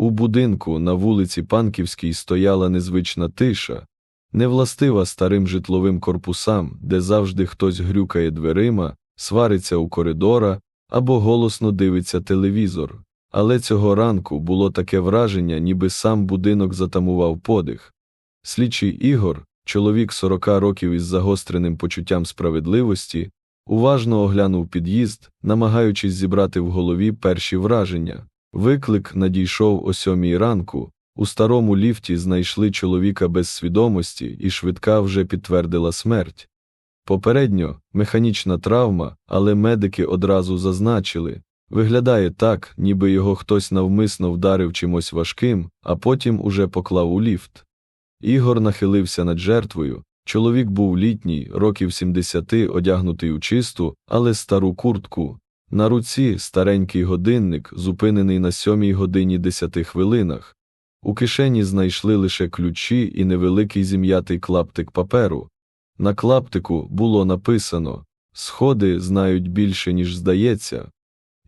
У будинку на вулиці Панківській стояла незвична тиша, невластива старим житловим корпусам, де завжди хтось грюкає дверима, свариться у коридора або голосно дивиться телевізор. Але цього ранку було таке враження, ніби сам будинок затамував подих. Слідчий Ігор, чоловік 40 років із загостреним почуттям справедливості, уважно оглянув під'їзд, намагаючись зібрати в голові перші враження. Виклик надійшов о сьомій ранку. У старому ліфті знайшли чоловіка без свідомості, і швидка вже підтвердила смерть. Попередньо механічна травма, але медики одразу зазначили виглядає так, ніби його хтось навмисно вдарив чимось важким, а потім уже поклав у ліфт. Ігор нахилився над жертвою. Чоловік був літній, років 70, одягнутий у чисту, але стару куртку. На руці старенький годинник, зупинений на сьомій годині 10 хвилинах. У кишені знайшли лише ключі і невеликий зім'ятий клаптик паперу. На клаптику було написано Сходи знають більше, ніж здається.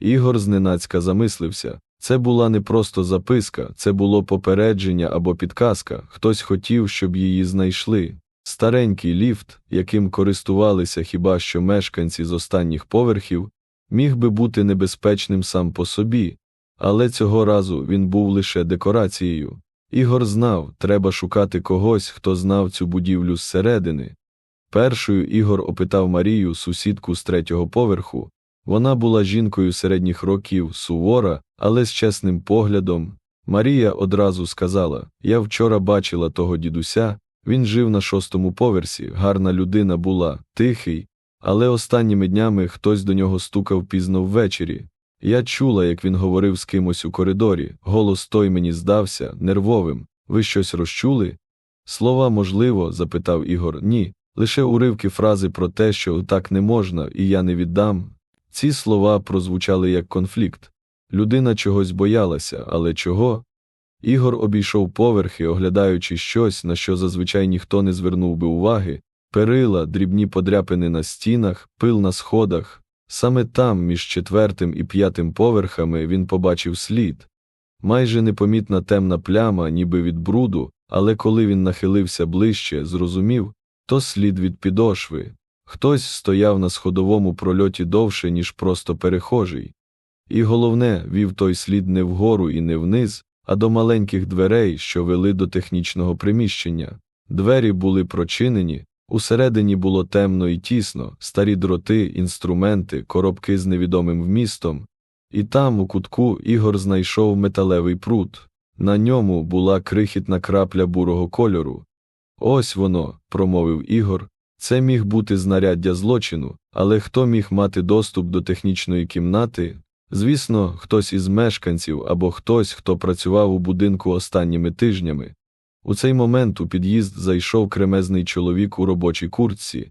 Ігор зненацька замислився. Це була не просто записка, це було попередження або підказка, хтось хотів, щоб її знайшли. Старенький ліфт, яким користувалися хіба що мешканці з останніх поверхів, міг би бути небезпечним сам по собі, але цього разу він був лише декорацією. Ігор знав, треба шукати когось, хто знав цю будівлю зсередини. Першою Ігор опитав Марію, сусідку з третього поверху. Вона була жінкою середніх років, сувора, але з чесним поглядом. Марія одразу сказала Я вчора бачила того дідуся, він жив на шостому поверсі, гарна людина була, тихий, але останніми днями хтось до нього стукав пізно ввечері. Я чула, як він говорив з кимось у коридорі, голос той мені здався, нервовим. Ви щось розчули? Слова, можливо, запитав Ігор, ні, лише уривки фрази про те, що так не можна, і я не віддам. Ці слова прозвучали як конфлікт. Людина чогось боялася, але чого? Ігор обійшов поверхи, оглядаючи щось, на що зазвичай ніхто не звернув би уваги, перила, дрібні подряпини на стінах, пил на сходах. Саме там, між четвертим і п'ятим поверхами, він побачив слід. Майже непомітна темна пляма, ніби від бруду, але коли він нахилився ближче, зрозумів то слід від підошви. Хтось стояв на сходовому прольоті довше, ніж просто перехожий. І головне, вів той слід не вгору і не вниз, а до маленьких дверей, що вели до технічного приміщення. Двері були прочинені, усередині було темно і тісно, старі дроти, інструменти, коробки з невідомим вмістом. І там, у кутку, Ігор знайшов металевий прут. На ньому була крихітна крапля бурого кольору. Ось воно, промовив Ігор. Це міг бути знаряддя злочину, але хто міг мати доступ до технічної кімнати? Звісно, хтось із мешканців або хтось, хто працював у будинку останніми тижнями. У цей момент у під'їзд зайшов кремезний чоловік у робочій куртці.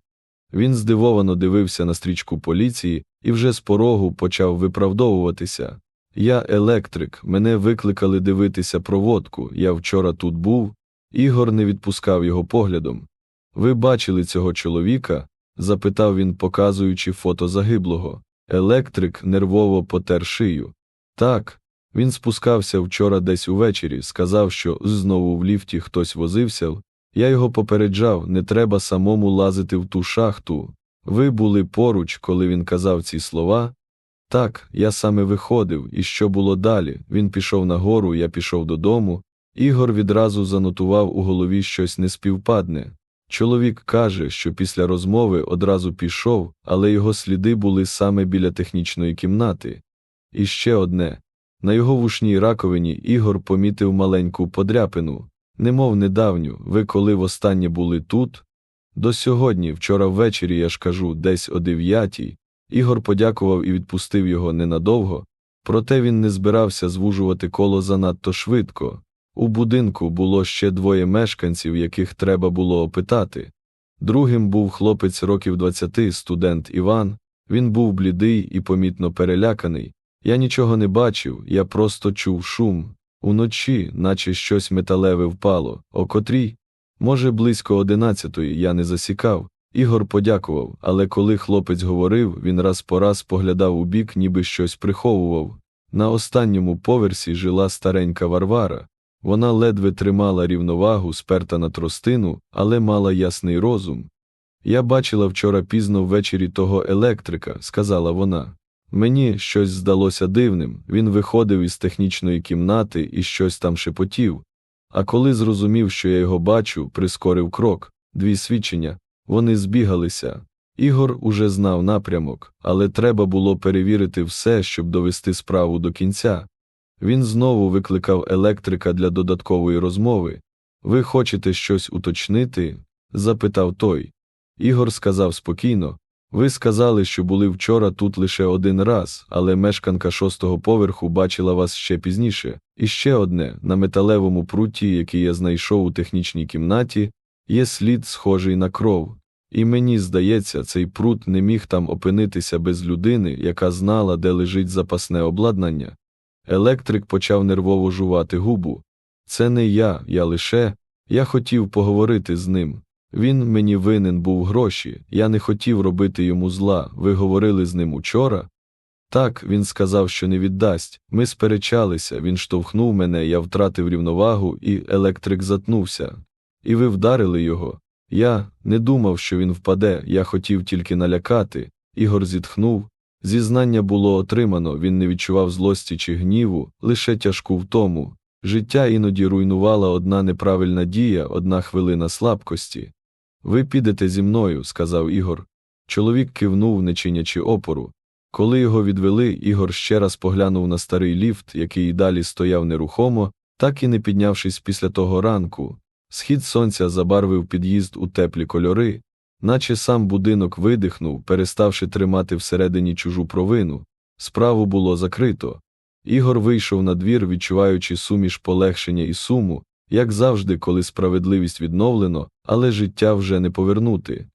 Він здивовано дивився на стрічку поліції і вже з порогу почав виправдовуватися. Я електрик, мене викликали дивитися проводку, я вчора тут був. Ігор не відпускав його поглядом. Ви бачили цього чоловіка? запитав він, показуючи фото загиблого. Електрик нервово потер шию. Так, він спускався вчора десь увечері, сказав, що знову в ліфті хтось возився. Я його попереджав, не треба самому лазити в ту шахту. Ви були поруч, коли він казав ці слова. Так, я саме виходив, і що було далі? Він пішов нагору, я пішов додому. Ігор відразу занотував у голові щось неспівпадне. Чоловік каже, що після розмови одразу пішов, але його сліди були саме біля технічної кімнати. І ще одне на його вушній раковині Ігор помітив маленьку подряпину, немов недавню, ви коли востаннє були тут. До сьогодні, вчора ввечері, я ж кажу, десь о дев'ятій. Ігор подякував і відпустив його ненадовго, проте він не збирався звужувати коло занадто швидко. У будинку було ще двоє мешканців, яких треба було опитати. Другим був хлопець років двадцяти, студент Іван. Він був блідий і помітно переляканий. Я нічого не бачив, я просто чув шум. Уночі, наче щось металеве впало, о котрій, може, близько одинадцятої я не засікав. Ігор подякував, але коли хлопець говорив, він раз по раз поглядав у бік, ніби щось приховував. На останньому поверсі жила старенька Варвара. Вона ледве тримала рівновагу, сперта на тростину, але мала ясний розум. Я бачила вчора пізно ввечері того електрика, сказала вона. Мені щось здалося дивним, він виходив із технічної кімнати і щось там шепотів. А коли зрозумів, що я його бачу, прискорив крок, дві свідчення, вони збігалися. Ігор уже знав напрямок, але треба було перевірити все, щоб довести справу до кінця. Він знову викликав електрика для додаткової розмови. Ви хочете щось уточнити? запитав той. Ігор сказав спокійно. Ви сказали, що були вчора тут лише один раз, але мешканка шостого поверху бачила вас ще пізніше. І ще одне на металевому пруті, який я знайшов у технічній кімнаті, є слід, схожий на кров. І мені здається, цей прут не міг там опинитися без людини, яка знала, де лежить запасне обладнання. Електрик почав нервово жувати губу. Це не я, я лише. Я хотів поговорити з ним. Він мені винен був гроші, я не хотів робити йому зла. Ви говорили з ним учора? Так, він сказав, що не віддасть. Ми сперечалися, він штовхнув мене, я втратив рівновагу, і електрик затнувся. І ви вдарили його. Я не думав, що він впаде, я хотів тільки налякати. Ігор зітхнув. Зізнання було отримано, він не відчував злості чи гніву, лише тяжку втому. Життя іноді руйнувала одна неправильна дія, одна хвилина слабкості. Ви підете зі мною, сказав Ігор. Чоловік кивнув, не чинячи опору. Коли його відвели, Ігор ще раз поглянув на старий ліфт, який і далі стояв нерухомо, так і не піднявшись після того ранку. Схід сонця забарвив під'їзд у теплі кольори, наче сам будинок видихнув, переставши тримати всередині чужу провину. Справу було закрито. Ігор вийшов на двір, відчуваючи суміш полегшення і суму, як завжди, коли справедливість відновлено, але життя вже не повернути.